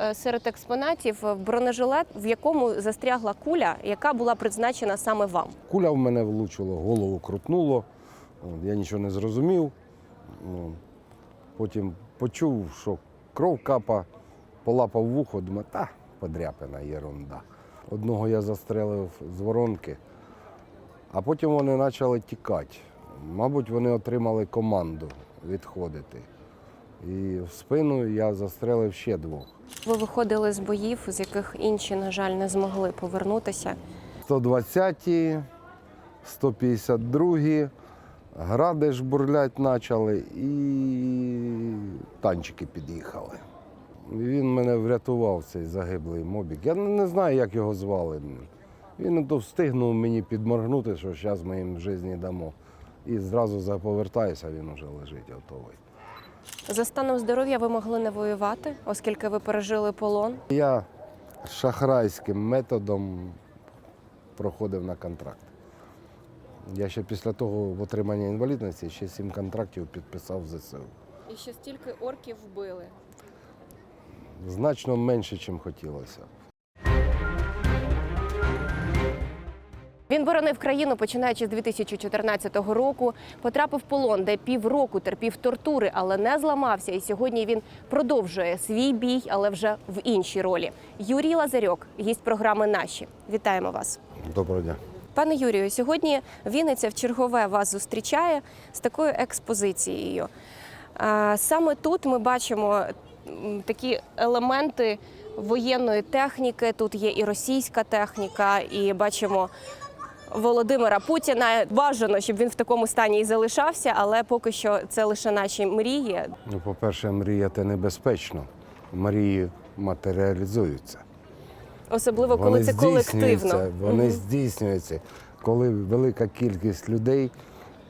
Е, Серед експонатів е, бронежилет, в якому застрягла куля, яка була призначена саме вам. Куля в мене влучила, голову крутнуло. Я нічого не зрозумів. Потім почув, що кров капа, полапав вухо, думаю, та подряпина, єрунда. Одного я застрелив з воронки, а потім вони почали тікати. Мабуть, вони отримали команду відходити. І в спину я застрелив ще двох. Ви виходили з боїв, з яких інші, на жаль, не змогли повернутися. 120-ті, 152-ті, гради ж бурлять почали і танчики під'їхали. Він мене врятував, цей загиблий мобік. Я не знаю, як його звали. Він то встигнув мені підморгнути, що зараз ми їм в житті дамо. І зразу заповертаюся, він вже лежить готовий. За станом здоров'я ви могли не воювати, оскільки ви пережили полон. Я шахрайським методом проходив на контракт. Я ще після того в отриманні інвалідності ще сім контрактів підписав в ЗСУ. І ще стільки орків вбили. Значно менше, ніж хотілося. Боронив країну починаючи з 2014 року. Потрапив в полон, де півроку терпів тортури, але не зламався. І сьогодні він продовжує свій бій, але вже в іншій ролі. Юрій Лазарьок, гість програми Наші. Вітаємо вас. Доброго дня. Пане Юрію, сьогодні Вінниця в чергове вас зустрічає з такою експозицією. Саме тут ми бачимо такі елементи воєнної техніки. Тут є і російська техніка, і бачимо Володимира Путіна. Бажано, щоб він в такому стані і залишався, але поки що це лише наші мрії. Ну, по-перше, мріяти небезпечно. Мрії матеріалізуються. Особливо коли це колективно. Вони Мгм. здійснюються, коли велика кількість людей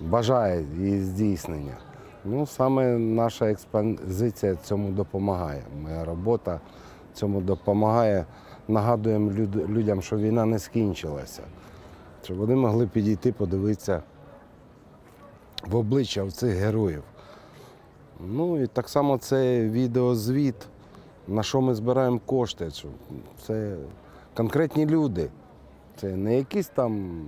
бажає її здійснення. Ну, саме наша експозиція цьому допомагає. Моя робота цьому допомагає. Нагадуємо людям, що війна не скінчилася. Щоб вони могли підійти, подивитися в обличчя цих героїв. Ну і так само це відеозвіт, на що ми збираємо кошти. Це конкретні люди. Це не якісь там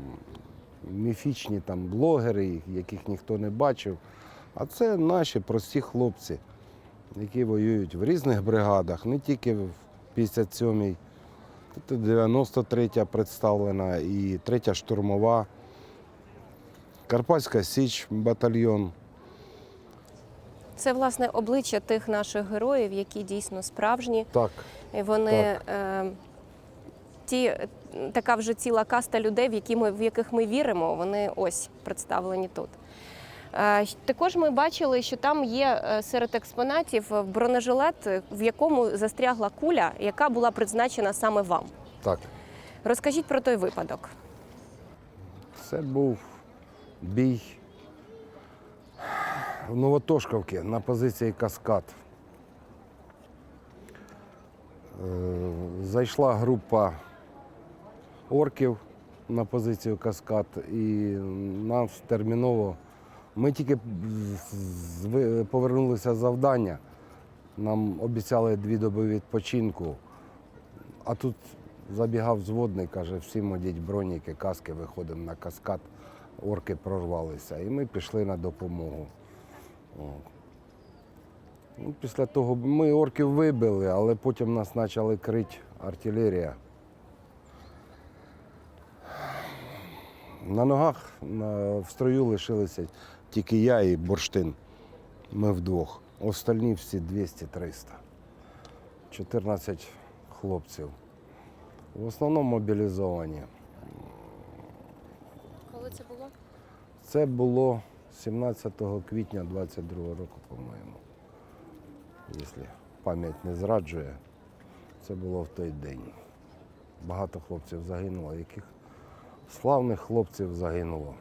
міфічні там блогери, яких ніхто не бачив. А це наші прості хлопці, які воюють в різних бригадах, не тільки в 57-й. Тут 93-я представлена і 3-я штурмова, Карпатська Січ батальйон. Це власне обличчя тих наших героїв, які дійсно справжні. Так. І вони е, ті, така вже ціла каста людей, в, які ми, в яких ми віримо, вони ось представлені тут. Е, також ми бачили, що там є е, серед експонатів е, бронежилет, в якому застрягла куля, яка була призначена саме вам. Так. Розкажіть про той випадок. Це був бій в Новотошковці на позиції Каскад. Зайшла група орків на позицію Каскад і нас терміново. Ми тільки повернулися з завдання. Нам обіцяли дві доби відпочинку. А тут забігав зводний, каже, всім одіть броніки, каски, виходимо на каскад. Орки прорвалися. І ми пішли на допомогу. Ну, після того ми орків вибили, але потім нас почали крити артилерія. На ногах в строю лишилися тільки я і бурштин. Ми вдвох. Остальні всі 200-300. 14 хлопців. В основному мобілізовані. Коли це було? Це було 17 квітня 22 року, по-моєму. Якщо пам'ять не зраджує, це було в той день. Багато хлопців загинуло, яких славних хлопців загинуло.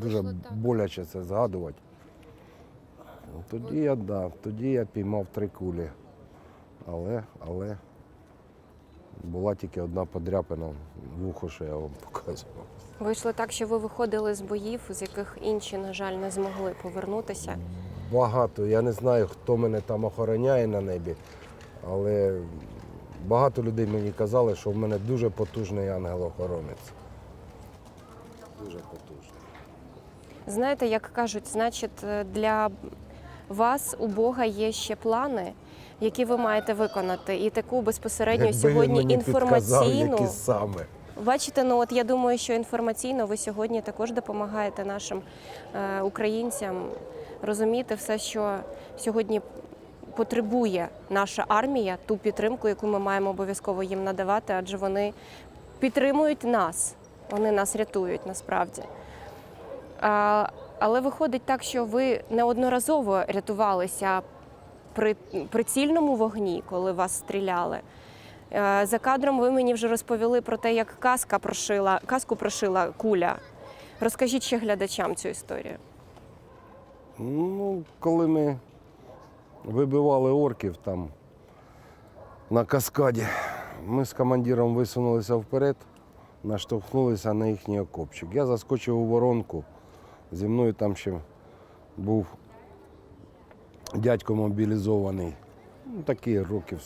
Дуже боляче це згадувати. Ну, Тоді я да, тоді я піймав три кулі. Але, але була тільки одна подряпина в ухо, що я вам показував. Вийшло так, що ви виходили з боїв, з яких інші, на жаль, не змогли повернутися. Багато. Я не знаю, хто мене там охороняє на небі, але Багато людей мені казали, що в мене дуже потужний ангел-охоронець. Дуже потужний. Знаєте, як кажуть, значить, е, для вас у Бога є ще плани, які ви маєте виконати. І таку безпосередньо Якби сьогодні він мені підказав, інформаційну. які саме. Бачите, ну от я думаю, що інформаційно ви сьогодні також допомагаєте нашим е, українцям розуміти все, що сьогодні потребує наша армія, ту підтримку, яку ми маємо обов'язково їм надавати, адже вони підтримують нас, вони нас рятують насправді. Але виходить так, що ви неодноразово рятувалися при прицільному вогні, коли вас стріляли. Е, За кадром ви мені вже розповіли про те, як каска прошила, каску прошила куля. Розкажіть ще глядачам цю історію. Ну, коли ми вибивали орків там на каскаді, ми з командиром висунулися вперед, наштовхнулися на їхній окопчик. Я заскочив у воронку. Зі мною там ще був дядько мобілізований, ну, такий років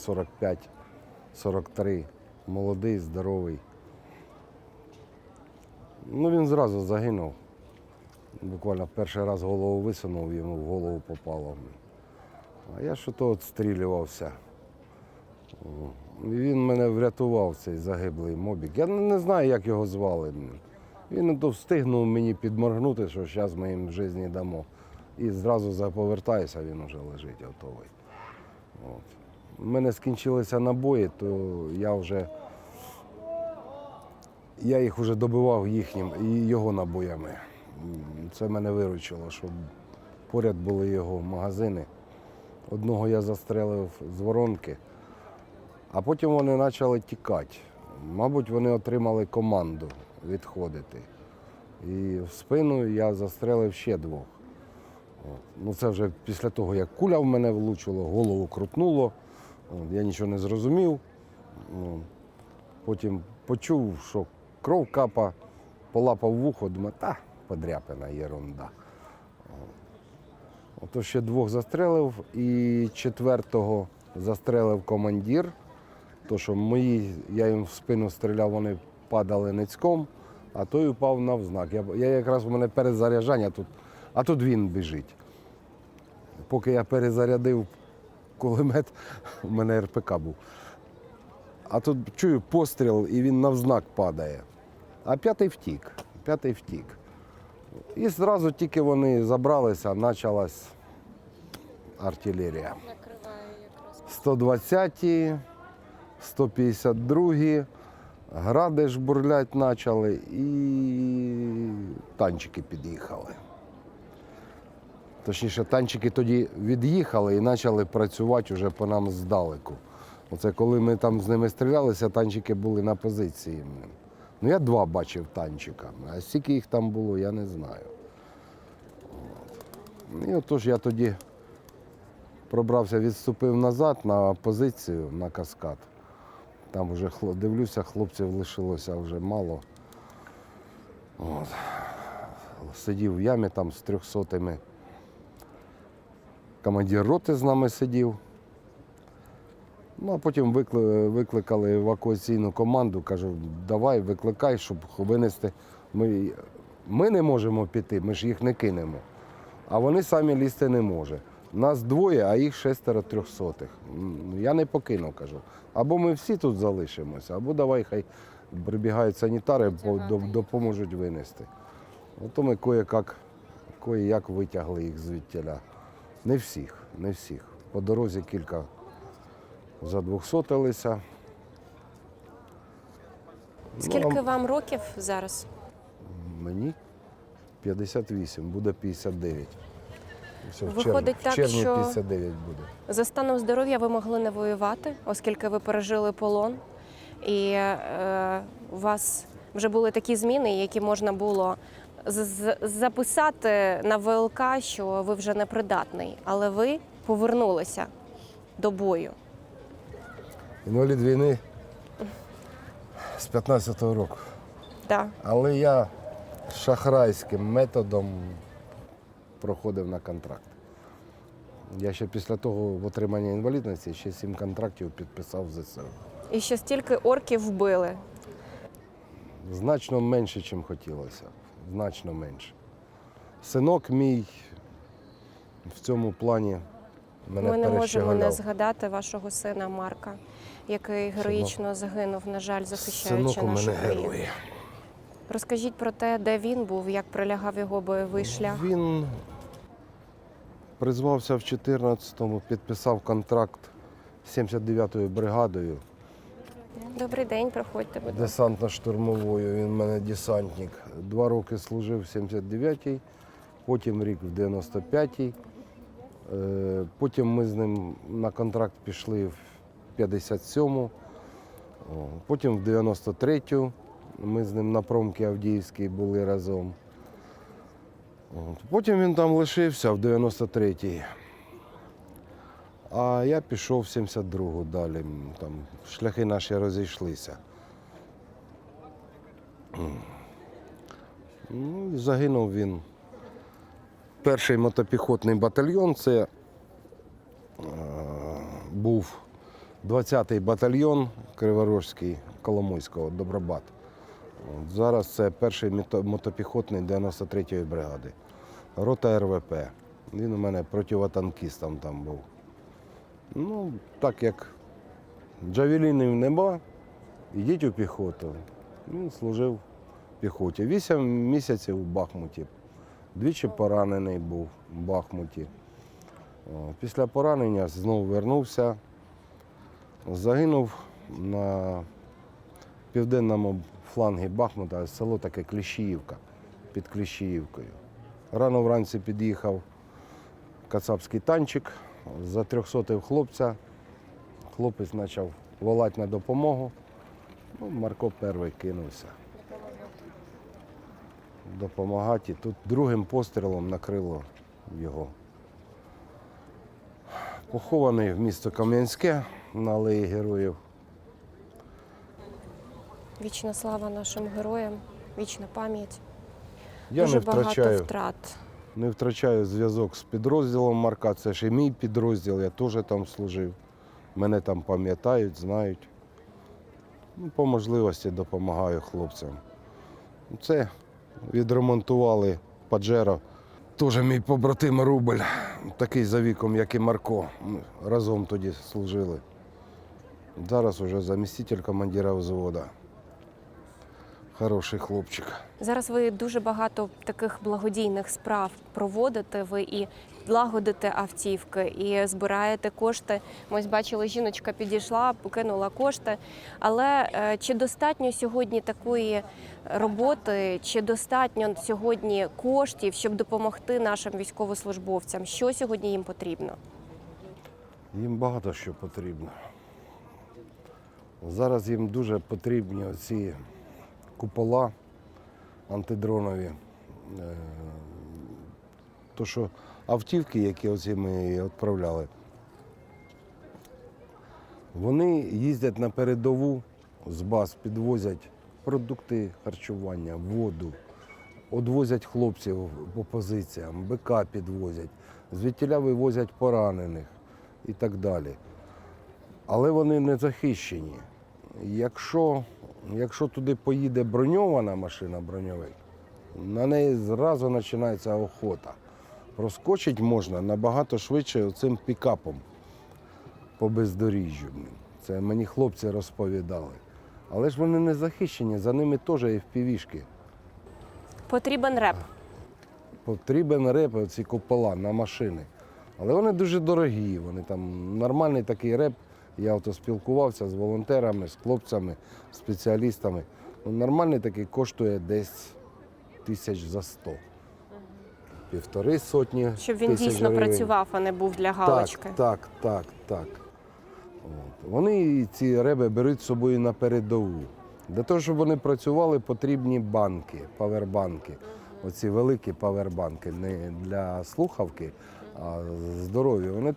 45-43, молодий, здоровий. Ну, він зразу загинув. Буквально перший раз голову висунув, йому в голову попало. А я що то відстрілювався. Він мене врятував, цей загиблий мобік. Я не знаю, як його звали. Він то встигнув мені підморгнути, що зараз ми їм в житті дамо. І зразу заповертаюся, він вже лежить готовий. От. У мене скінчилися набої, то я вже я їх вже добивав їхнім і його набоями. Це мене виручило, що поряд були його магазини. Одного я застрелив з воронки, а потім вони почали тікати. Мабуть, вони отримали команду відходити. І в спину я застрелив ще двох. Ну, це вже після того, як куля в мене влучила, голову крутнуло. Я нічого не зрозумів. Потім почув, що кров капа, полапав вухо, думаю, та подряпина, єрунда. Ото ще двох застрелив і четвертого застрелив командир. То, що мої, я їм в спину стріляв, вони падали ницьком, а той упав навзнак. Я, я якраз у мене перезаряджання тут, а тут він біжить. Поки я перезарядив кулемет, у мене РПК був. А тут чую постріл, і він навзнак падає. А п'ятий втік. П'ятий втік. І зразу тільки вони забралися, почалась артилерія. 120-ті, 152-ті, гради ж бурлять почали і танчики під'їхали. Точніше, танчики тоді від'їхали і почали працювати вже по нам здалеку. Оце коли ми там з ними стрілялися, танчики були на позиції. Ну, я два бачив танчика, а скільки їх там було, я не знаю. І отож я тоді пробрався, відступив назад на позицію на каскад. Там вже дивлюся, хлопців лишилося вже мало. От. Сидів в ямі там з трьохсотими. Командир роти з нами сидів. Ну, а потім викли- викликали евакуаційну команду, кажу, давай викликай, щоб винести. Ми, ми не можемо піти, ми ж їх не кинемо. А вони самі лізти не можуть. Нас двоє, а їх шестеро трьохсотих. Я не покину, кажу. Або ми всі тут залишимося, або давай хай прибігають санітари, по- допоможуть винести. Ото ми кое-як, кое-як витягли їх звідтіля. Не всіх, не всіх. По дорозі кілька задвохсотилися. Скільки Ну, вам років зараз? Мені 58, буде 59. Все, в Виходить червні, так, в червні що- 59 буде. За станом здоров'я ви могли не воювати, оскільки ви пережили полон, і е, у вас вже були такі зміни, які можна було записати на ВЛК, що ви вже непридатний, але ви повернулися до бою. Інвалід війни з 15-го року. Да. Але я шахрайським методом проходив на контракт. Я ще після того в отримання інвалідності ще сім контрактів підписав з ЗСУ. І що стільки орків вбили. Значно менше, ніж хотілося. Значно менше. Синок мій в цьому плані мене Ми не можемо не згадати вашого сина Марка, який героїчно загинув, на жаль, захищаючи Синок у нашу мене країну. герой. Розкажіть про те, де він був, як пролягав його бойовий шлях. Він призвався в 14-му, підписав контракт з 79-ю бригадою Добрий день, проходьте, будь ласка. десантно-штурмовою. Він в мене десантник. Два роки служив в 79-й, потім рік в 95-й. Е, Потім ми з ним на контракт пішли в 57-му, потім в 93-ю. Ми з ним на промки Авдіївській були разом. От. Потім він там лишився в 93-й. А я пішов в 72-гу далі. Там шляхи наші розійшлися. Ну, і загинув він. Перший мотопіхотний батальйон це е, був 20-й батальйон Криворожський Коломойського Добробат. Зараз це перший мотопіхотний 93-ї бригади. Рота РВП. Він у мене противотанкістом там був. Ну, так як джавелінів нема, йдіть у піхоту. Він служив в піхоті. Вісім місяців у Бахмуті. Двічі поранений був в Бахмуті. Після поранення знову вернувся. Загинув на південному флангі Бахмута, село таке Кліщіївка під Кліщіївкою. Рано вранці під'їхав кацапський танчик, за затрьохсотив хлопця. Хлопець почав волати на допомогу. Ну, Марко перший кинувся. Допомагати. Тут другим пострілом накрило його. Похований в місто Кам'янське на алеї героїв. Вічна слава нашим героям, вічна пам'ять. Я Дуже не багато втрат. не втрачаю зв'язок з підрозділом Марка. Це ж і мій підрозділ, я теж там служив. Мене там пам'ятають, знають. Ну, по можливості допомагаю хлопцям. Це відремонтували Паджеро. Теж мій побратим Рубль, такий за віком, як і Марко. Ми разом тоді служили. Зараз вже заміститель командира взвода. Хороший хлопчик. Зараз ви дуже багато таких благодійних справ проводите. Ви і лагодите автівки, і збираєте кошти. Ми ось бачили, жіночка підійшла, покинула кошти. Але е, чи достатньо сьогодні такої роботи, чи достатньо сьогодні коштів, щоб допомогти нашим військовослужбовцям? Що сьогодні їм потрібно? Їм багато що потрібно. Зараз їм дуже потрібні оці купола антидронові. Е, То, що автівки, які оці ми відправляли, вони їздять на передову з баз, підвозять продукти харчування, воду, одвозять хлопців по позиціям, БК підвозять, звідтіля вивозять поранених і так далі. Але вони не захищені. Якщо, якщо туди поїде броньована машина, броньовик, на неї зразу починається охота. Проскочить можна набагато швидше цим пікапом по бездоріжжю. Це мені хлопці розповідали. Але ж вони не захищені, за ними теж є впівішки. Потрібен реп. Потрібен реп, ці купола на машини. Але вони дуже дорогі. Вони там нормальний такий реп. Я спілкувався з волонтерами, з хлопцями, спеціалістами. Ну, нормальний такий коштує десь тисяч за сто. Півтори сотні. Щоб він тисяч дійсно гривень. працював, а не був для галочки. Так, так, так, так. От. Вони ці реби беруть з собою на передову. Для того, щоб вони працювали, потрібні банки, павербанки. Оці великі павербанки, не для слухавки, а здорові. Вони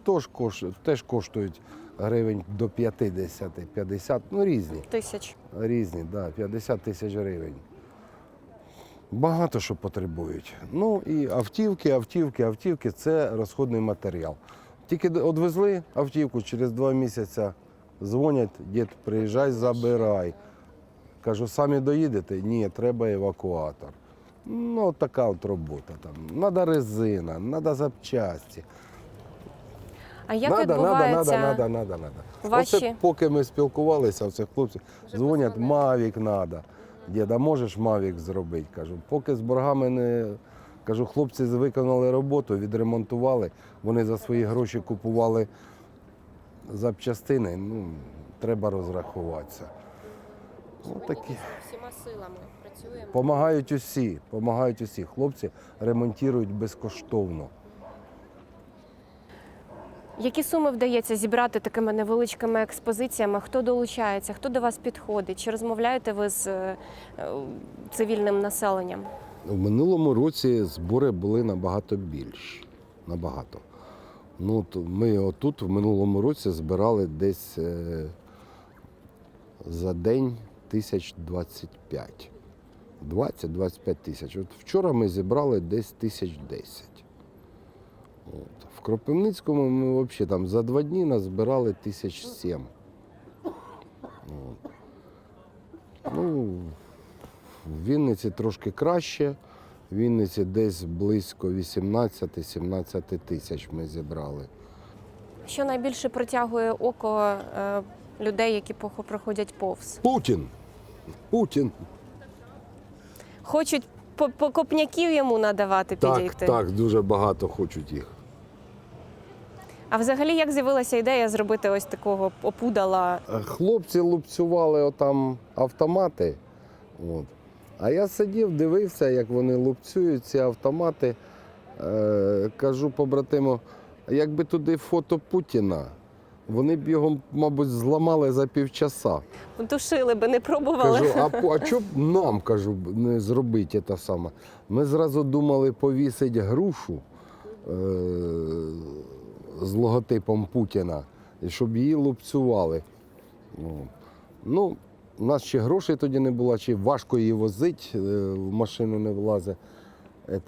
теж коштують гривень до 50, 50, ну різні. Тисяч. Різні, да, 50 тисяч гривень. Багато що потребують. Ну і автівки, автівки, автівки це розходний матеріал. Тільки одвезли автівку, через два місяці дзвонять, дід, приїжджай, забирай. Кажу, самі доїдете? Ні, треба евакуатор. Ну, така от робота там. Надо резина, надо запчасті. А як надо, відбувається надо, надо, надо, надо. ваші- Оце поки ми спілкувалися, оце хлопці дзвонять, Мавік треба. Діда, можеш Мавік зробити? Кажу, поки з боргами не. Кажу, хлопці виконали роботу, відремонтували, вони за свої гроші купували запчастини, ну, треба розрахуватися. Ну, такі. всіма силами працюємо. Помагають усі, помагають усі. Хлопці ремонтують безкоштовно. Які суми вдається зібрати такими невеличкими експозиціями? Хто долучається? Хто до вас підходить? Чи розмовляєте ви з е, е, цивільним населенням? У минулому році збори були набагато більші. Набагато. Ну, ми отут в минулому році збирали десь е, за день тисяч 25. 20-25 тисяч. От вчора ми зібрали десь тисяч 10. От. Кропивницькому ми взагалі там за два дні назбирали тисяч сім. Ну, в Вінниці трошки краще. В Вінниці десь близько 18-17 тисяч ми зібрали. Що найбільше притягує око е, людей, які проходять повз? Путін! Путін! Хочуть по- покопняків йому надавати Так, так, дуже багато хочуть їх. А взагалі як з'явилася ідея зробити ось такого опудала? Е, Хлопці лупцювали отам автомати. От. А я сидів, дивився, як вони лупцюють ці автомати. Е, кажу побратиму, якби туди фото Путіна, вони б його, мабуть, зламали за півчаса. Тушили би, не пробували. Кажу, а, а що б нам кажу, не зробити те саме? Ми зразу думали повісити грушу е- з логотипом Путіна, щоб її лупцювали. Ну, Ну, у нас ще грошей тоді не було, чи важко її возити, е, в машину не влазить.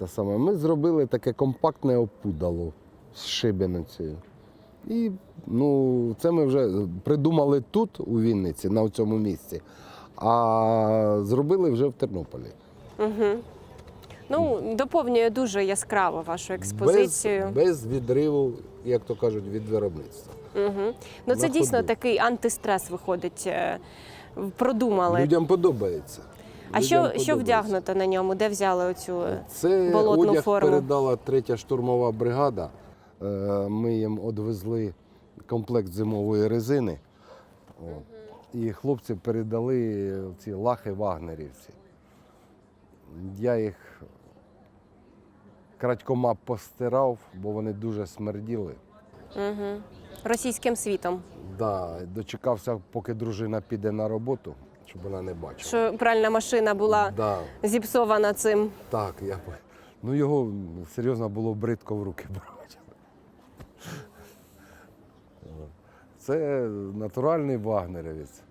Саме. Ми зробили таке компактне опудало з шибеницею. І ну, це ми вже придумали тут, у Вінниці, на цьому місці, а зробили вже в Тернополі. Угу. Ну, доповнює дуже яскраво вашу експозицію. Без, без відриву, як то кажуть, від виробництва. Угу. Ну, це На дійсно ходу. такий антистрес виходить. е, Продумали. Людям подобається. а Людям що, що вдягнуто на ньому? Де взяли оцю? е, Це болотну одяг форму? передала третя штурмова бригада. Е, Ми їм відвезли комплект зимової резини. О. І хлопці передали ці лахи вагнерівці. Я їх крадькома постирав, бо вони дуже смерділи. Угу. Російським світом. Да, дочекався, поки дружина піде на роботу, щоб вона не бачила. Що пральна машина була Да, зіпсована цим. так, я по- ну його серйозно було бридко в руки брати. Це натуральний вагнерівець.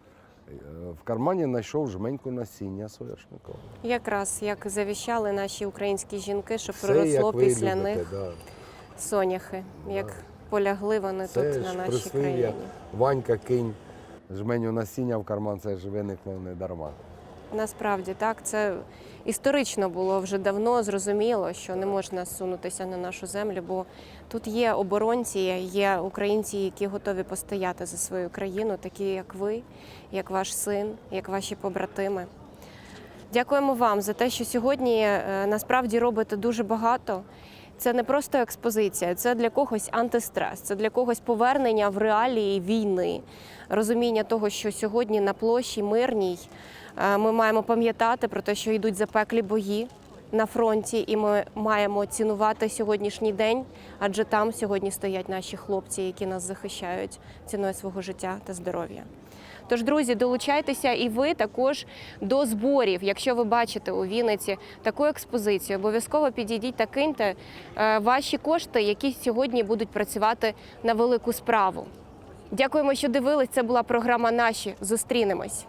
В кармані знайшов жменьку насіння соняшникового. Якраз як завіщали наші українські жінки, що Все, проросло як ви після любите, них да. соняхи, як полягли вони Це тут на ж нашій країні. Ванька кинь жменю насіння в карман, це ж виникло не дарма. Насправді так, це історично було вже давно зрозуміло, що не можна сунутися на нашу землю, бо тут є оборонці, є українці, які готові постояти за свою країну, такі як ви, як ваш син, як ваші побратими. Дякуємо вам за те, що сьогодні е, насправді робите дуже багато. Це не просто експозиція, це для когось антистрес, це для когось повернення в реалії війни, розуміння того, що сьогодні на площі мирній ми маємо пам'ятати про те, що йдуть запеклі бої на фронті, і ми маємо цінувати сьогоднішній день, адже там сьогодні стоять наші хлопці, які нас захищають ціною свого життя та здоров'я. Тож, друзі, долучайтеся і ви також до зборів. Якщо ви бачите у Вінниці таку експозицію, обов'язково підійдіть та киньте е, ваші кошти, які сьогодні будуть працювати на велику справу. Дякуємо, що дивились. Це була програма Наші. Зустрінемось.